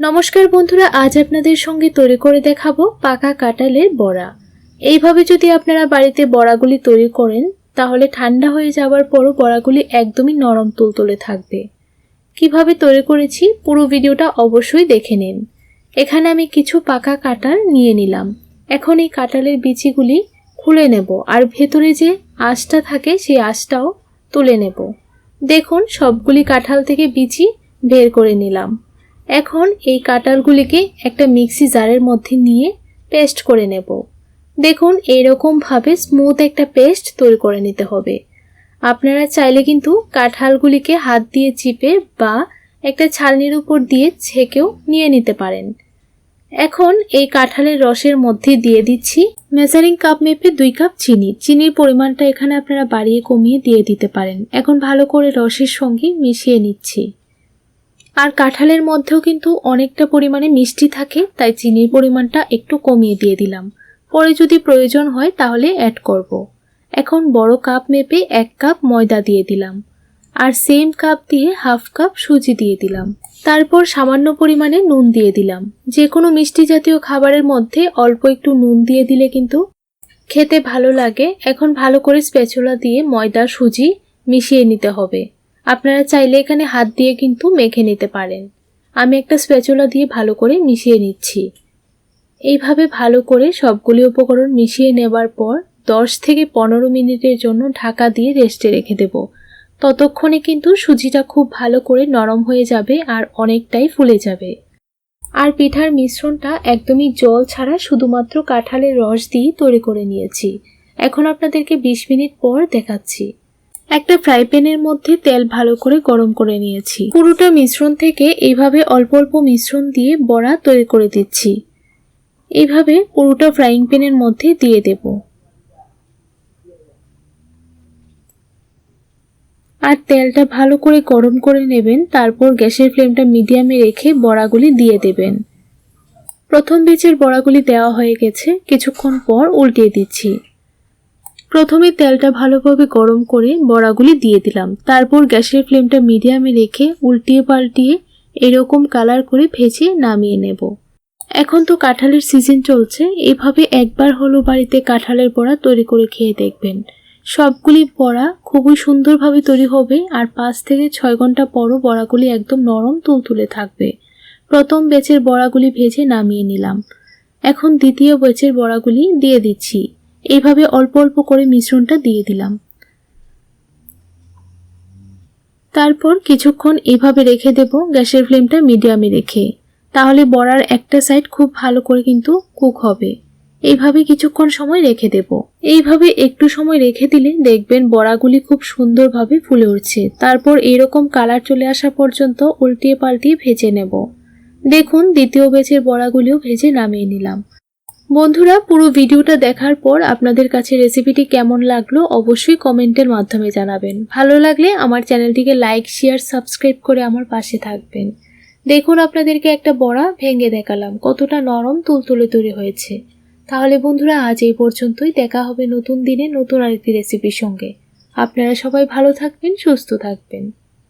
নমস্কার বন্ধুরা, আজ আপনাদের সঙ্গে তৈরি করে দেখাবো পাকা কাঁঠালের বড়া। এইভাবে যদি আপনারা বাড়িতে বড়াগুলি তৈরি করেন, তাহলে ঠান্ডা হয়ে যাওয়ার পরও বড়াগুলি একদমই নরম তুলতুলে থাকবে। কীভাবে তৈরি করেছি, পুরো ভিডিওটা অবশ্যই দেখে নিন। এখানে আমি কিছু পাকা কাঁঠাল নিয়ে নিলাম। এখন এই কাঁঠালের বিচিগুলি খুলে নেব, আর ভেতরে যে আঁশটা থাকে, সেই আঁশটাও তুলে নেব। দেখুন, সবগুলি কাঁঠাল থেকে বিচি বের করে নিলাম। এখন এই কাঁঠালগুলিকে একটা মিক্সি জারের মধ্যে নিয়ে পেস্ট করে নেব। দেখুন, এইরকমভাবে স্মুথ একটা পেস্ট তৈরি করে নিতে হবে। আপনারা চাইলে কিন্তু কাঁঠালগুলিকে হাত দিয়ে চিপে বা একটা ছালনির উপর দিয়ে ছেঁকেও নিয়ে নিতে পারেন। এখন এই কাঁঠালের রসের মধ্যে দিয়ে দিচ্ছি মেজারিং কাপ মেপে দুই কাপ চিনি। চিনির পরিমাণটা এখানে আপনারা বাড়িয়ে কমিয়ে দিয়ে দিতে পারেন। এখন ভালো করে রসের সঙ্গে মিশিয়ে নিচ্ছি। আর কাঁঠালের মধ্যেও কিন্তু অনেকটা পরিমাণে মিষ্টি থাকে, তাই চিনির পরিমাণটা একটু কমিয়ে দিয়ে দিলাম। পরে যদি প্রয়োজন হয় তাহলে অ্যাড করব। এখন বড় কাপ মেপে এক কাপ ময়দা দিয়ে দিলাম। আর সেম কাপ দিয়ে হাফ কাপ সুজি দিয়ে দিলাম। তারপর সামান্য পরিমাণে নুন দিয়ে দিলাম। যে কোনো মিষ্টি জাতীয় খাবারের মধ্যে অল্প একটু নুন দিয়ে দিলে কিন্তু খেতে ভালো লাগে। এখন ভালো করে স্প্যাচুলা দিয়ে ময়দা, সুজি মিশিয়ে নিতে হবে। আপনারা চাইলে এখানে হাত দিয়ে কিন্তু মেখে নিতে পারেন। আমি একটা স্প্যাচুলা দিয়ে ভালো করে মিশিয়ে নিচ্ছি। এইভাবে ভালো করে সবগুলি উপকরণ মিশিয়ে নেবার পর দশ থেকে পনেরো মিনিটের জন্য ঢাকা দিয়ে রেস্টে রেখে দেব। ততক্ষণে কিন্তু সুজিটা খুব ভালো করে নরম হয়ে যাবে আর অনেকটাই ফুলে যাবে। আর পিঠার মিশ্রণটা একদমই জল ছাড়া শুধুমাত্র কাঁঠালের রস দিয়েই তৈরি করে নিয়েছি। এখন আপনাদেরকে বিশ মিনিট পর দেখাচ্ছি। একটা ফ্রাই প্যানের মধ্যে তেল ভালো করে গরম করে নিয়েছি। পুরোটা মিশ্রণ থেকে এইভাবে অল্প অল্প মিশ্রণ দিয়ে বড়া তৈরি করে দিচ্ছি। এইভাবে পুরোটা ফ্রাইং প্যানের মধ্যে দিয়ে দেব। আর তেলটা ভালো করে গরম করে নেবেন, তারপর গ্যাসের ফ্লেমটা মিডিয়ামে রেখে বড়াগুলি দিয়ে দেবেন। প্রথম বেচের বড়াগুলি দেওয়া হয়ে গেছে, কিছুক্ষণ পর উল্টিয়ে দিচ্ছি। প্রথমে তেলটা ভালোভাবে গরম করে বড়াগুলি দিয়ে দিলাম। তারপর গ্যাসের ফ্লেমটা মিডিয়ামে রেখে উল্টিয়ে পাল্টিয়ে এরকম কালার করে ভেজে নামিয়ে নেব। এখন তো কাঁঠালের সিজন চলছে, এভাবে একবার হলো বাড়িতে কাঁঠালের বড়া তৈরি করে খেয়ে দেখবেন। সবগুলি বড়া খুবই সুন্দরভাবে তৈরি হবে আর পাঁচ থেকে ছয় ঘণ্টা পরও বড়াগুলি একদম নরম তুলতুলে থাকবে। প্রথম বেচের বড়াগুলি ভেজে নামিয়ে নিলাম। এখন দ্বিতীয় বেচের বড়াগুলি দিয়ে দিচ্ছি। এইভাবে অল্প অল্প করে মিশ্রণটা দিয়ে দিলাম। তারপর কিছুক্ষণ এভাবে রেখে দেব গ্যাসের ফ্লেমটা মিডিয়ামে রেখে। তাহলে বড়ার একটা সাইড খুব ভালো করে কিন্তু কুক হবে। এইভাবে কিছুক্ষণ সময় রেখে দেব। এইভাবে একটু সময় রেখে দিলে দেখবেন বড়াগুলি খুব সুন্দরভাবে ফুলে উঠছে। তারপর এরকম কালার চলে আসা পর্যন্ত উল্টিয়ে পাল্টিয়ে ভেজে নেব। দেখুন দ্বিতীয় বেচের বড়াগুলিও ভেজে নামিয়ে নিলাম। বন্ধুরা, পুরো ভিডিওটা দেখার পর আপনাদের কাছে রেসিপিটি কেমন লাগল অবশ্যই কমেন্টের মাধ্যমে জানাবেন। ভালো লাগলে আমার চ্যানেলটিকে লাইক শেয়ার সাবস্ক্রাইব করে আমার পাশে থাকবেন। দেখুন আপনাদেরকে একটা বড়া ভেঙে দেখালাম, কতটা নরম তুলতুলে তৈরি হয়েছে। তাহলে বন্ধুরা, আজ এই পর্যন্তই। দেখা হবে নতুন দিনে নতুন আরেকটি রেসিপির সঙ্গে। আপনারা সবাই ভালো থাকবেন, সুস্থ থাকবেন।